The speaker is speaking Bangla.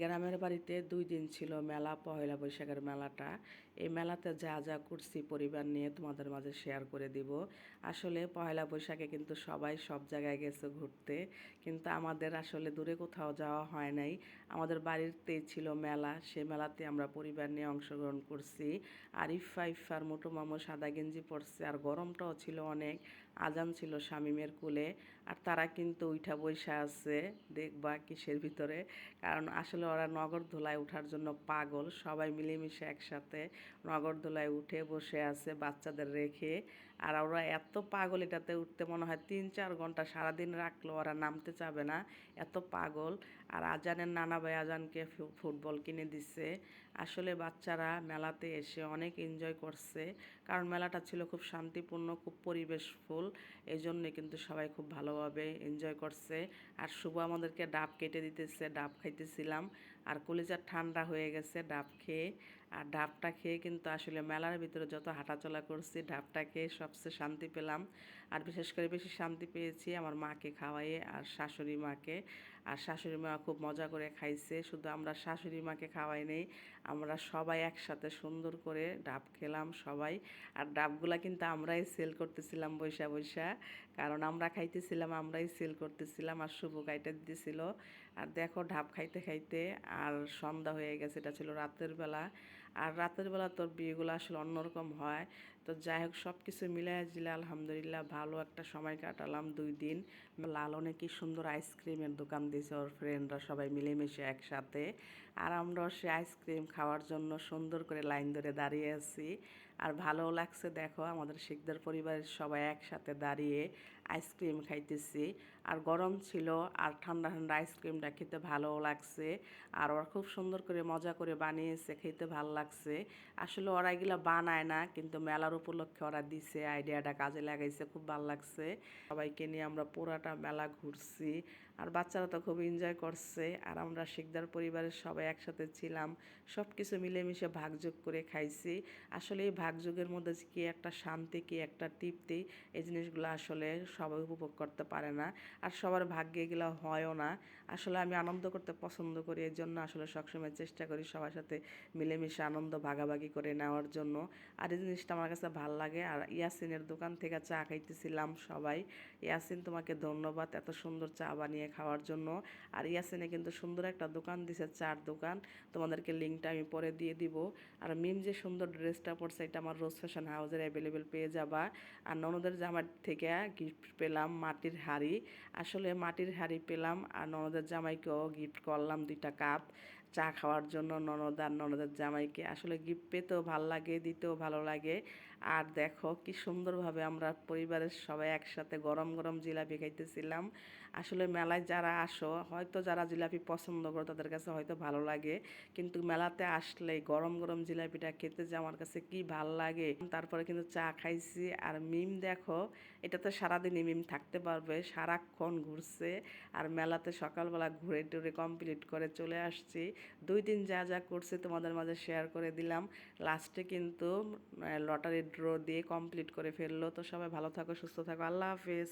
গ্রামের বাড়িতে দুই দিন ছিল মেলা, পহেলা বৈশাখের মেলাটা। এই মেলাতে যা যা করছি পরিবার নিয়ে তোমাদের মাঝে শেয়ার করে দিব। আসলে পয়লা বৈশাখে কিন্তু সবাই সব জায়গায় গেছে ঘুরতে, কিন্তু আমাদের আসলে দূরে কোথাও যাওয়া হয় নাই। আমাদের বাড়িতেই ছিল মেলা, সে মেলাতে আমরা পরিবার নিয়ে অংশগ্রহণ করছি। আর ইফা ইফার, মোটো মামো, সাদা গেঞ্জি পরছে, আর গরমটাও ছিল অনেক। আজান ছিল শামিমের কুলে, আর তারা কিন্তু উঠা বৈশা আছে, দেখবা কিসের ভিতরে। কারণ আসলে ওরা নগরদোলায় ওঠার জন্য পাগল। সবাই মিলেমিশে একসাথে নগরদোলায় উঠে বসে আছে বাচ্চাদের রেখে। আর ওরা এত পাগল এটাতে উঠতে মনে হয় তিন চার ঘণ্টা সারাদিন রাখল, ওরা নামতে চাবে না। এত পাগল। আর আজানের নানা ভাই আজানকে ফুটবল কিনে দিচ্ছে আসলে বাচ্চারা মেলাতে এসে অনেক এনজয় করছে। কারণ মেলাটা ছিল খুব শান্তিপূর্ণ, খুব পরিবেশফুল। এই জন্যে কিন্তু সবাই খুব ভালোভাবে এনজয় করছে। আর শুভ আমাদেরকে ডাব কেটে দিতেছে, ডাব খাইতেছিলাম। আর কলিজা ঠান্ডা হয়ে গেছে ডাব খেয়ে। আর ডাবটা খেয়ে কিন্তু আসলে মেলার ভিতরে যত হাঁটাচলা করছি, ডাবটা খেয়ে সবচেয়ে শান্তি পেলাম। আর বিশেষ করে বেশি শান্তি পেয়েছি আমার মাকে খাওয়াইয়ে আর শাশুড়ি মাকে। আর শাশুড়ি মা খুব মজা করে খাইছে, শুধু আমরা শাশুড়ি মাকে খাওয়াই নেই, আমরা সবাই একসাথে সুন্দর করে ডাব খেলাম সবাই। আর ডাবগুলা কিন্তু আমরাই সেল করতেছিলাম বৈশা বৈশা, কারণ আমরা খাইতেছিলাম, আমরাই সেল করতেছিলাম আর শুভ গাইটা দিতেছিল। আর দেখো ডাব খাইতে খাইতে আর সন্ধ্যা হয়ে গেছে, এটা ছিল রাতের বেলা। আর রাতের বেলা তোর বিয়েগুলো আসলে অন্যরকম হয়। তো যাই হোক সব কিছু মিলাই জিলা আলহামদুলিল্লাহ ভালো একটা সময় কাটালাম দুই দিন। লালনে কি সুন্দর আইসক্রিমের দোকান দিয়েছে ওর ফ্রেন্ডরা সবাই মিলেমিশে একসাথে। আর আমরাও সে আইসক্রিম খাওয়ার জন্য সুন্দর করে লাইন ধরে দাঁড়িয়ে আছি। আর ভালোও লাগছে, দেখো আমাদের শিখদের পরিবারের সবাই একসাথে দাঁড়িয়ে আইসক্রিম খাইতেছি। আর গরম ছিল আর ঠান্ডা ঠান্ডা আইসক্রিমটা খেতে ভালোও লাগছে। আর ওরা খুব সুন্দর করে মজা করে বানিয়েছে, খেতে ভালো লাগছে। আসলে ওরা এগুলো বানায় না, কিন্তু মেলার উপলক্ষে ওরা দিছে, আইডিয়াটা কাজে লাগাইছে, খুব ভালো লাগছে। সবাইকে নিয়ে আমরা পুরাটা মেলা ঘুরছি। আর বাচ্চারা তো খুব এনজয় করছে। আর আমরা শিকদার পরিবারের সবাই একসাথে ছিলাম সব কিছু মিলেমিশে ভাগযোগ করে খাইছি। আসলে এই ভাগযোগের মধ্যে কি একটা শান্তি কি একটা তৃপ্তি, এই জিনিসগুলো আসলে সবাই উপভোগ করতে পারে না। আর সবার ভাগ্যে এগুলো হয়ও না। আসলে আমি আনন্দ করতে পছন্দ করি, এর জন্য আসলে সবসময় চেষ্টা করি সবার সাথে মিলেমিশে আনন্দ ভাগাভাগি করে নেওয়ার জন্য। আর এই জিনিসটা আমার কাছে ভালো লাগে। আর ইয়াসিনের দোকান থেকে চা খাইতেছিলাম সবাই। ইয়াসিন তোমাকে ধন্যবাদ এত সুন্দর চা বানিয়ে খাওয়ার জন্য। আর ইয়াসিনে কিন্তু সুন্দর একটা দোকান দিছে, চার দোকান। তোমাদেরকে লিঙ্কটা আমি পরে দিয়ে দিব। আর মিম যে সুন্দর ড্রেসটা পরছে, এটা আমার রোজ ফ্যাশন হাউজের অ্যাভেলেবেল পেয়ে যাবা। আর ননদের জামার থেকে গিফট পেলাম মাটির হাড়ি। আসলে মাটির হাড়ি পেলাম আর ননদের জামাইকেও গিফট করলাম দুইটা কাপ চা খাওয়ার জন্য ননদ আর ননদের জামাইকে। আসলে গিফট পেতেও ভালো লাগে, দিতেও ভালো লাগে। আর দেখো কি সুন্দরভাবে আমরা পরিবারের সবাই একসাথে গরম গরম জিলাপি খাইতেছিলাম। আসলে মেলায় যারা আসো, হয়তো যারা জিলাপি পছন্দ করো তাদের কাছে হয়তো ভালো লাগে, কিন্তু মেলাতে আসলে গরম গরম জিলাপিটা খেতে যে আমার কাছে কি ভালো লাগে। তারপরে কিন্তু চা খাইছি, আর মিম দেখো এটা তো সারাদিনই মিম থাকতে পারবে, সারাক্ষণ ঘুরছে, আর মেলাতে সকালবেলা ঘুরে টুরে কমপ্লিট করে চলে আসছি। দুই দিন যা যা করছে তোমাদের মাঝে শেয়ার করে দিলাম। লাস্টে কিন্তু লটারি ড্র দিয়ে কমপ্লিট করে ফেলল। তো সবাই ভালো থাকো সুস্থ থাকো। আল্লাহ হাফেজ।